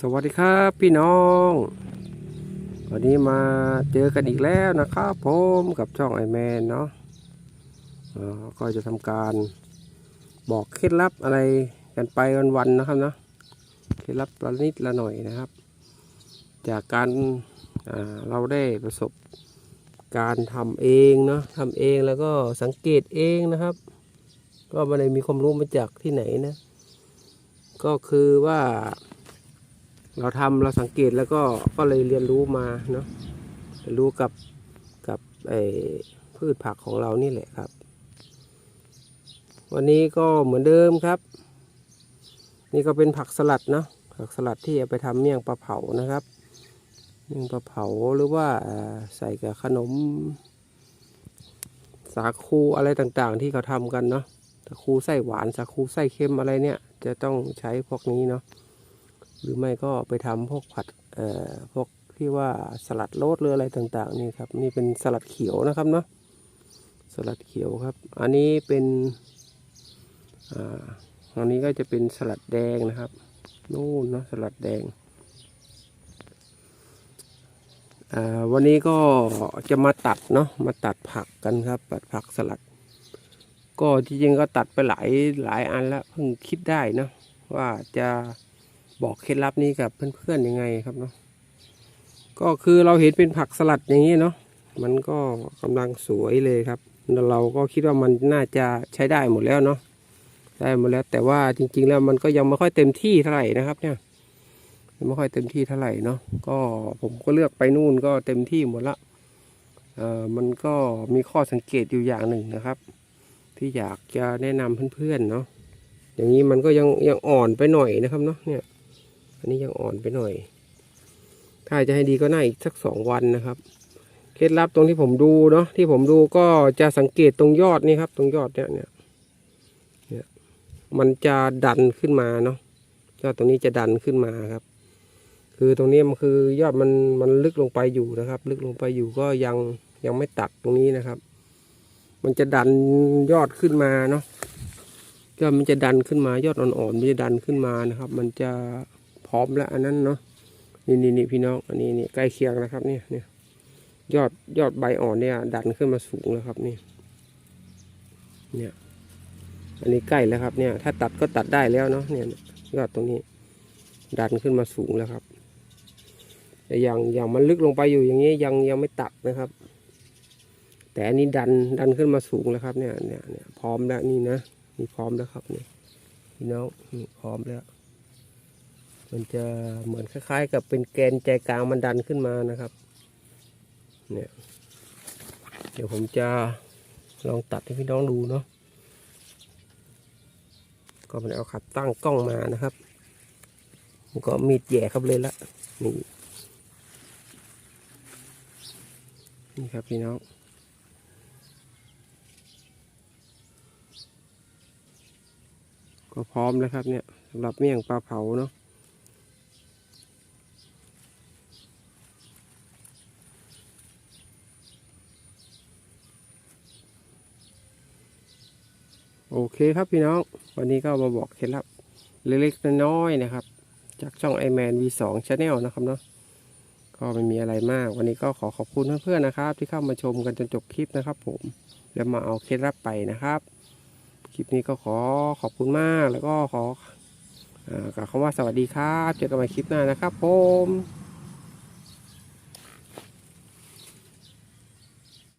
สวัสดีครับพี่น้อง วันนี้มาเจอกันอีกแล้วนะครับผมกับช่องไอแมนเนาะเอ่อก็จะทำการบอกเคล็ดลับอะไรกันไปวันๆนะครับเนาะเคล็ดลับละนิดละหน่อยนะครับ จากการเราได้ประสบการทำเองเนาะทำเองแล้วก็สังเกตเองนะครับ ก็ไม่ได้มีความรู้มาจากที่ไหนนะ ก็คือว่า เราทำเราสังเกตแล้วก็ก็เลยเรียนรู้มาเนาะรู้กับกับไอ้พืชผักของเรานี่แหละครับ วันนี้ก็เหมือนเดิมครับ นี่ก็เป็นผักสลัดเนาะผักสลัดที่เอาไปทำเมี่ยงปลาเผานะครับเมี่ยงปลาเผาหรือว่าใส่กับขนม สาคูอะไรต่างๆ ที่เขาทำกันเนาะสาคูไส้หวานสาคูไส้เค็มอะไรเนี่ย จะต้องใช้พวกนี้เนาะ หรือไม่ก็ไปทำพวกผัดเอ่อพวกที่ว่าสลัดโรสหรืออะไรต่างๆนี่ครับนี่เป็นสลัดเขียวนะครับเนาะสลัดเขียวครับ อันนี้เป็นอ่าอันนี้ก็จะเป็นสลัดแดงนะครับนู่นเนาะสลัดแดงอ่าวันนี้ก็จะมาตัดเนาะมาตัดผักกันครับ ตัดผักสลัด ก็จริงๆก็ตัดไปหลายหลายอันแล้วเพิ่งคิดได้เนาะว่าจะ บอกเคล็ดลับนี้กับเพื่อนๆยังไงครับเนาะก็คือเราเห็นเป็นผักสลัดอย่างนี้เนาะมันก็กำลังสวยเลยครับ เราก็คิดว่ามันน่าจะใช้ได้หมดแล้วเนาะได้หมดแล้ว แต่ว่าจริง ๆ แล้วมันก็ยังไม่ค่อยเต็มที่เท่าไหร่นะครับเนี่ยไม่ค่อยเต็มที่เท่าไหร่เนาะก็ผมก็เลือกไปนู่นก็เต็มที่หมดละเอ่อมันก็มีข้อสังเกตอยู่อย่างหนึ่งนะครับ ที่อยากจะแนะนำเพื่อนๆเนาะอย่างนี้มันก็ยังยังอ่อนไปหน่อยนะครับเนาะเนี่ย นนี้ยังอ่อนไปหน่อย ถ้าจะให้ดีก็น่าอีกสักสองวันนะครับ เคล็ดลับตรงที่ผมดูเนาะที่ผมดูก็จะสังเกตตรงยอดนี่ครับ ตรงยอดเนี่ยเนี่ยเนี่ยมันจะดันขึ้นมาเนาะยอดตรงนี้จะดันขึ้นมาครับ คือตรงนี้มันคือยอดมันมันลึกลงไปอยู่นะครับ ลึกลงไปอยู่ก็ยังยังไม่ตัดตรงนี้นะครับ มันจะดันยอดขึ้นมาเนาะยอดมันจะดันขึ้นมายอดอ่อนๆมันจะดันขึ้นมานะครับ มันจะ พร้อมแล้วอันนั้นเนาะนี่นี่นี่พี่น้องอันนี้นี่ใกล้เคียงนะครับเนี่ยเนี่ยยอดยอดใบอ่อนเนี่ย ดันขึ้นมาสูงแล้วครับนี่เนี่ย อันนี้ใกล้แล้วครับเนี่ย ถ้าตัดก็ตัดได้แล้วเนาะเนี่ยยอดตรงนี้ ดันขึ้นมาสูงแล้วครับแต่อยังอยังมันลึกลงไปอยู่อย่างนี้ยังยังไม่ตัดนะครับ แต่อันนี้ดันดันขึ้นมาสูงแล้วครับเนี่ยเนี่ยเนี่ยพร้อมแล้วนี่นะนี่พร้อมแล้วครับนี่พี่น้องนี่พร้อมแล้ว มันจะเหมือนคล้ายๆ กับเป็นแกนใจกลางมันดันขึ้นมานะครับ เนี่ย เดี๋ยวผมจะลองตัดให้พี่น้องดูเนาะ ก็มันเอาขัดตั้งกล้องมานะครับผมก็มีดแย่ครับเลยละ นี่ นี่ครับพี่น้องก็พร้อมแล้วครับเนี่ยสำหรับเมี่ยงปลาเผาเนาะ โอเคครับพี่น้องวันนี้ก็มาบอกเคล็ดลับเล็กๆน้อยๆนะครับ จากช่อง i m a n V2 Channel นะครับเนาะก็ไม่มีอะไรมาก วันนี้ก็ขอขอบคุณเพื่อนๆนะครับ ที่เข้ามาชมกันจนจบคลิปนะครับผมแล้วมาเอาเคล็ดลับไปนะครับ คลิปนี้ก็ขอขอบคุณมากแล้วก็ขอกล่าวคำว่าสวัสดีครับ เจอกันใหม่คลิปหน้านะครับผม